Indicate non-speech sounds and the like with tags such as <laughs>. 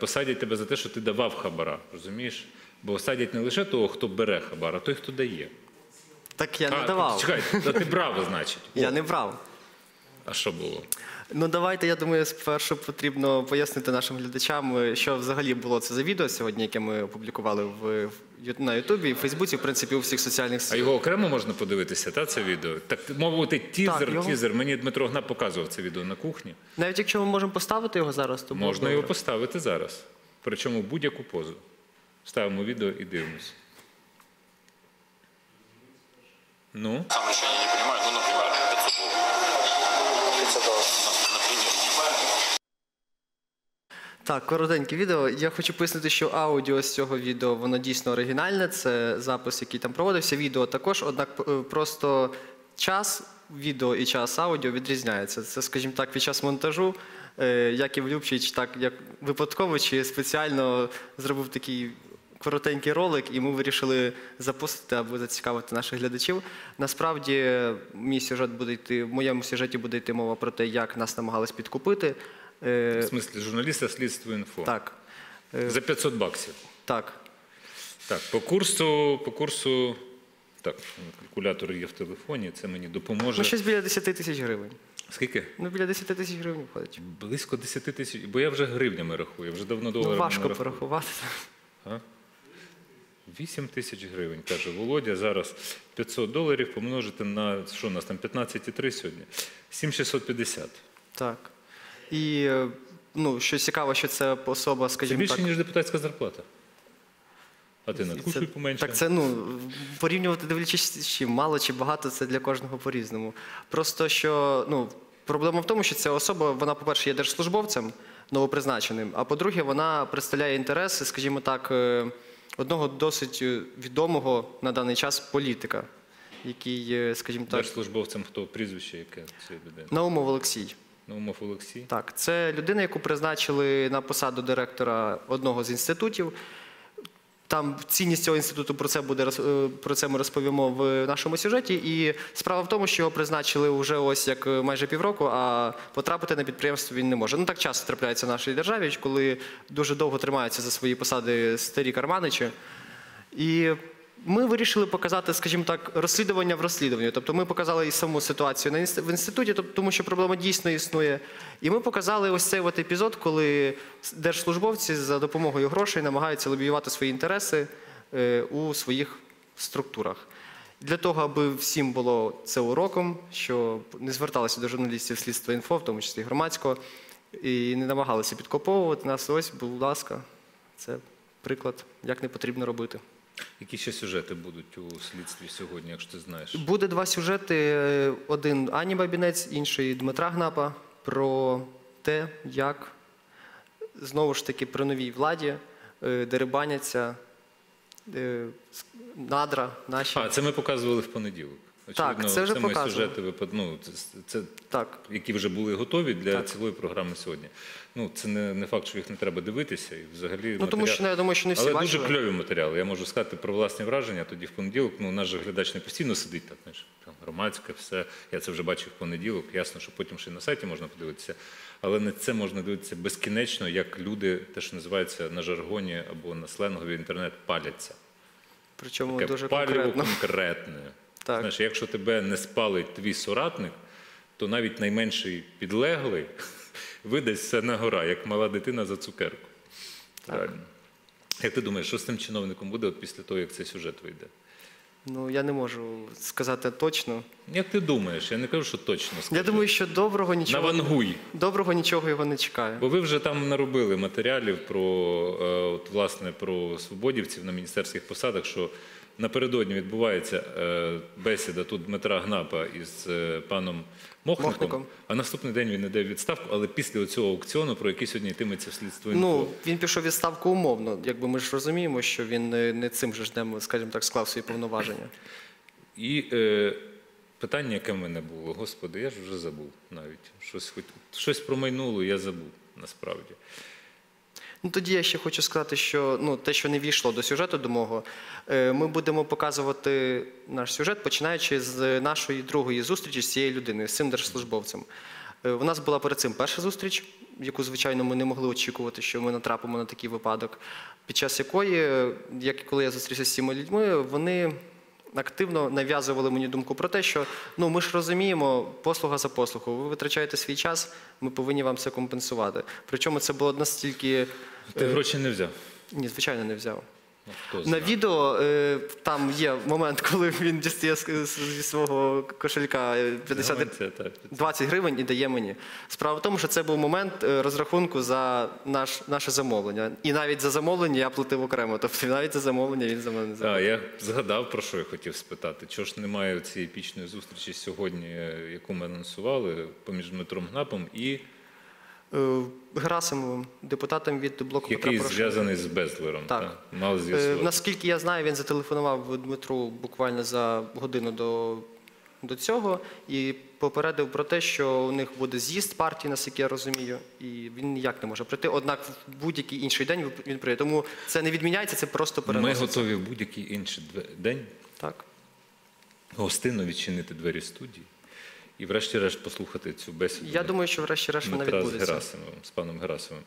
посадять тебе за те, що ти давав хабара. Розумієш? Бо садять не лише того, хто бере хабар, а той, хто дає. Так я не а, давав. Чекай, та ти браво, значить. Я не брав. А що було? Ну давайте, я думаю, спершу потрібно пояснити нашим глядачам, е, що взагалі було це за відео сьогодні, яке ми опублікували в, в на Ютубі, і в Фейсбуці, в принципі, у всіх соціальних А його окремо можна подивитися, та це відео? Так мовити, тізер, Так, його- тізер. Мені Дмитро Гнат показував це відео на кухні. Навіть якщо ми можемо поставити його зараз, то було б Можна його добре. поставити зараз. Причому будь-яку позу. Ставимо відео і дивимося. Ну, Сам еще не Так, коротеньке відео. Я хочу пояснити, що аудіо з цього відео воно дійсно оригінальне. Це запис, який там проводився. Відео також, однак е, просто час відео і час аудіо відрізняється. Це, скажімо так, під час монтажу. е, Яків Любчич так як випадково чи спеціально зробив такий коротенький ролик, і ми вирішили запустити або зацікавити наших глядачів. Насправді, мій сюжет буде йти, в моєму сюжеті буде йти мова про те, як нас намагались підкупити. Е, в смислі, журналіста слідство інфо. Так. Е, За 500 баксів. Так. Так, по курсу, по курсу. Так, калькулятор є в телефоні, це мені допоможе. Ну, щось біля 10 тисяч гривень. Скільки? Ну, біля 10 тисяч гривень виходить. Близько 10 тисяч, бо я вже гривнями рахую, я вже давно доларами Ну, важко рахую. порахувати. А? 8 тисяч гривень, каже Володя. Зараз 500 доларів помножити на що у нас там 15,3 сьогодні? 7650. Так. І е, ну, що цікаво, що це особа, скажімо. Це більше, так. ніж депутатська зарплата. А ти надкушуй Це, поменше. так, це ну порівнювати дивлячись, чи мало чи багато, це для кожного по-різному. Просто що ну, проблема в тому, що ця особа, вона, по-перше, є держслужбовцем новопризначеним, а по-друге, вона представляє інтереси, скажімо так, е, одного досить е, відомого на даний час політика, який, скажімо так, Держслужбовцем хто? Прізвище яке цієї людини? Наумов Олексій. Наумов Олексій. Так, це людина, яку призначили на посаду директора одного з інститутів. Там цінність цього інституту про це буде е, про це ми розповімо в нашому сюжеті. І справа в тому, що його призначили вже ось як е, майже півроку, а потрапити на підприємство він не може. Ну так часто трапляється в нашій державі, коли дуже довго тримаються за свої посади старі карманичі. І ми вирішили показати, скажімо так, розслідування в розслідуванні. Тобто ми показали і саму ситуацію в інституті, тому що проблема дійсно існує. І ми показали ось цей от епізод, коли держслужбовці за допомогою грошей намагаються лобіювати свої інтереси е, у своїх структурах. Для того, аби всім було це уроком, що не зверталися до журналістів слідства інфо, в тому числі громадського, і не намагалися підкоповувати нас. Ось, будь ласка, це приклад, як не потрібно робити. Які ще сюжети будуть у слідстві сьогодні, якщо ти знаєш? Буде два сюжети: е, один Ані Бабінець, інший Дмитра Гнапа про те, як знову ж таки при новій владі деребаняться дерибаняться е, надра наші. А, це ми показували в понеділок. Так, це вже ми сюжети випад... ну, це, це Так. які вже були готові для Так. цілої програми сьогодні. Ну, це не, не факт, що їх не треба дивитися. І взагалі Ну тому що ну, я думаю, що не всі Але бачили. дуже кльові матеріали. Я можу сказати про власні враження. Тоді в понеділок, ну, наш же глядач не постійно сидить так, знаєш, там громадське, все. Я це вже бачив в понеділок. Ясно, що потім ще й на сайті можна подивитися. Але на це можна дивитися безкінечно, як люди, те, що називається на жаргоні або на сленгові інтернет, паляться. Причому Таке дуже паліво конкретно. конкретне. Так. Знаєш, якщо тебе не спалить твій соратник, то навіть найменший підлеглий <laughs> видасть все на гора, як мала дитина за цукерку. Реально. Як ти думаєш, що з цим чиновником буде от після того, як цей сюжет вийде? Ну я не можу сказати точно. Як ти думаєш? Я не кажу, що точно скажи. Я думаю, що доброго нічого Навангуй. доброго нічого його не чекає. Бо ви вже там наробили матеріалів про е, от, власне про свободівців на міністерських посадах, що напередодні відбувається е, бесіда тут Дмитра Гнапа із е, паном Мохником, Мохником. а наступний день він іде в відставку, але після цього аукціону, про який сьогодні йтиметься в слідство інфо. Ну, він пішов відставку умовно. Якби ми ж розуміємо, що він не, цим же ж днем, скажімо так, склав свої повноваження. І е, питання, яке в мене було, господи, я ж вже забув навіть. Щось, хоч, щось про майнуло, я забув насправді. Ну тоді я ще хочу сказати, що ну, те, що не війшло до сюжету до мого, е, ми будемо показувати наш сюжет, починаючи з нашої другої зустрічі з цією людиною, з цим держслужбовцем. Е, У нас була перед цим перша зустріч, яку, звичайно, ми не могли очікувати, що ми натрапимо на такий випадок, під час якої, е, як коли я зустрівся з цими людьми, вони активно нав'язували мені думку про те, що ну ми ж розуміємо, послуга за послугу. Ви витрачаєте свій час, ми повинні вам це компенсувати. Причому це було настільки. Ти е, гроші не взяв. Ні, звичайно, не взяв. Ну, На відео е, там є момент, <laughs> коли він дістає зі свого кошелька е, 50 Ну, це так. 20 гривень і дає мені. Справа в тому, що це був момент е, розрахунку за наш, наше замовлення. І навіть за замовлення я платив окремо. Тобто навіть за замовлення він за мене А, заплатив. я згадав, про що я хотів спитати. Чого ж немає цієї епічної зустрічі сьогодні, е, яку ми анонсували поміж Дмитром Гнапом і Е, Герасимовим, депутатом від блоку Петра який Порошенка. зв'язаний з Безлером. Так. та? Мав Е. Наскільки я знаю, він зателефонував Дмитру буквально за годину до, до цього і попередив про те, що у них буде з'їзд партії, наскільки я розумію, і він ніяк не може прийти. Однак в будь-який інший день він прийде. Тому це не відміняється, це просто Ми готові в будь-який інший день Так. гостинно відчинити двері студії і, врешті-решт, послухати цю бесіду Я думаю, що врешті-решт вона Дмитра з. Герасимовим, з паном Герасимовим.